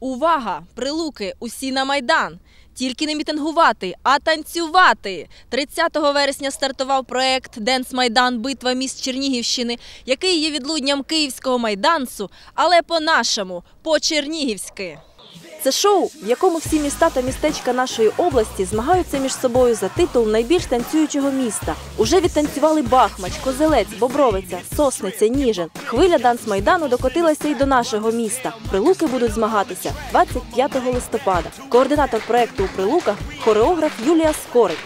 Увага! Прилуки! Усі на майдан! Тільки не мітингувати, а танцювати. 30 вересня стартував проект Денс Майдан Битва міст Чернігівщини, який є відлудням київського майдансу, але по-нашому, по-чернігівськи. Це шоу, в якому всі міста та містечка нашої області змагаються між собою за титул найбільш танцюючого міста. Уже відтанцювали Бахмач, Козелець, Бобровиця, Сосниця, Ніжин. Хвиля данс-майдану докотилася і до нашого міста. Прилуки будуть змагатися 25 листопада. Координатор проекту у Прилуках – хореограф Юлія Скорик.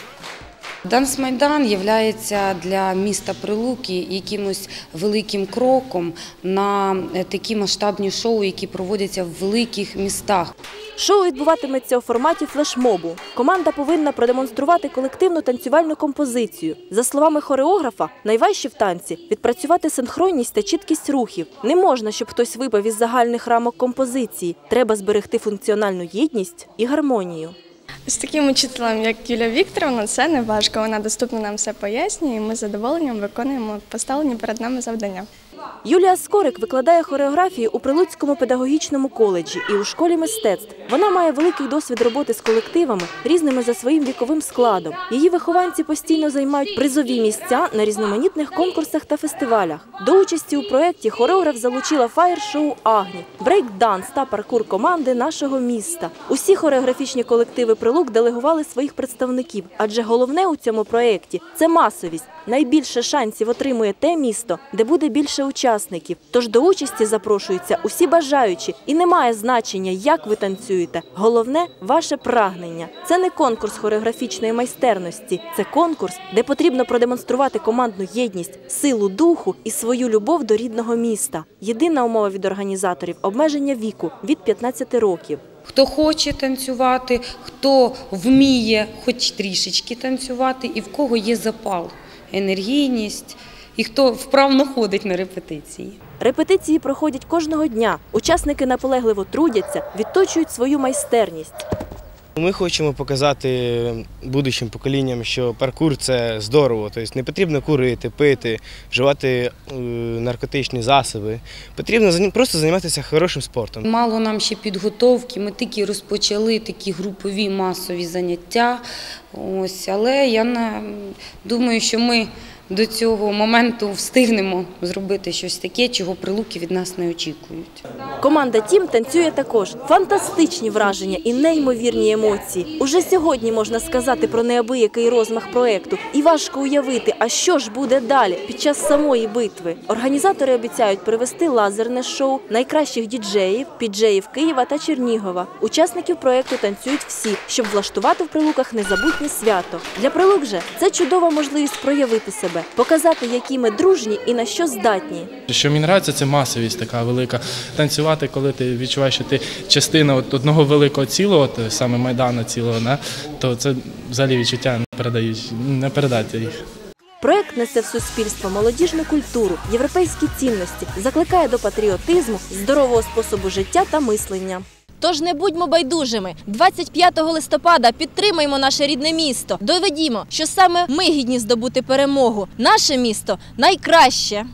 Данс Майдан є для міста Прилуки якимось великим кроком на е, такі масштабні шоу, які проводяться в великих містах. Шоу відбуватиметься у форматі флешмобу. Команда повинна продемонструвати колективну танцювальну композицію. За словами хореографа, найважче в танці відпрацювати синхронність та чіткість рухів. Не можна, щоб хтось випав із загальних рамок композиції. Треба зберегти функціональну єдність і гармонію. З таким учителем, як Юлія Вікторовна, це не важко. Вона доступно нам все пояснює, і ми з задоволенням виконуємо поставлені перед нами завдання. Юлія Скорик викладає хореографію у Прилуцькому педагогічному коледжі і у школі мистецтв. Вона має великий досвід роботи з колективами, різними за своїм віковим складом. Її вихованці постійно займають призові місця на різноманітних конкурсах та фестивалях. До участі у проєкті хореограф залучила фаєр-шоу Агні, брейк-данс та паркур команди нашого міста. Усі хореографічні колективи Прилук делегували своїх представників, адже головне у цьому проєкті – це масовість. Найбільше шансів отримує те місто, де буде більше учасників. Тож до участі запрошуються усі бажаючі, і немає значення, як ви танцюєте. Головне ваше прагнення. Це не конкурс хореографічної майстерності, це конкурс, де потрібно продемонструвати командну єдність, силу духу і свою любов до рідного міста. Єдина умова від організаторів обмеження віку від 15 років. Хто хоче танцювати, хто вміє хоч трішечки танцювати, і в кого є запал, енергійність, і хто вправно ходить на репетиції. Репетиції проходять кожного дня. Учасники наполегливо трудяться, відточують свою майстерність. Ми хочемо показати будущим поколінням, що паркур це здорово. Тобто не потрібно курити, пити, вживати е, наркотичні засоби. Потрібно просто займатися хорошим спортом. Мало нам ще підготовки. Ми тільки розпочали такі групові масові заняття. Ось, але я думаю, що ми до цього моменту встигнемо зробити щось таке, чого прилуки від нас не очікують. Команда Тім танцює також. Фантастичні враження і неймовірні емоції. Уже сьогодні можна сказати про неабиякий розмах проекту. І важко уявити, а що ж буде далі під час самої битви. Організатори обіцяють привести лазерне шоу найкращих діджеїв, піджеїв Києва та Чернігова. Учасників проекту танцюють всі, щоб влаштувати в прилуках незабутнє свято. Для прилук же це чудова можливість проявити себе, показати, які ми дружні і на що здатні. Що мені подобається, це масовість така велика. Танцювати, коли ти відчуваєш, що ти частина от одного великого цілого, от саме майдану цілого, да, то це взагалі відчуття не передають, не передати їх. Проект несе в суспільство молодіжну культуру, європейські цінності, закликає до патріотизму, здорового способу життя та мислення. Тож не будьмо байдужими. 25 листопада підтримаймо наше рідне місто. Доведімо, що саме ми гідні здобути перемогу. Наше місто найкраще.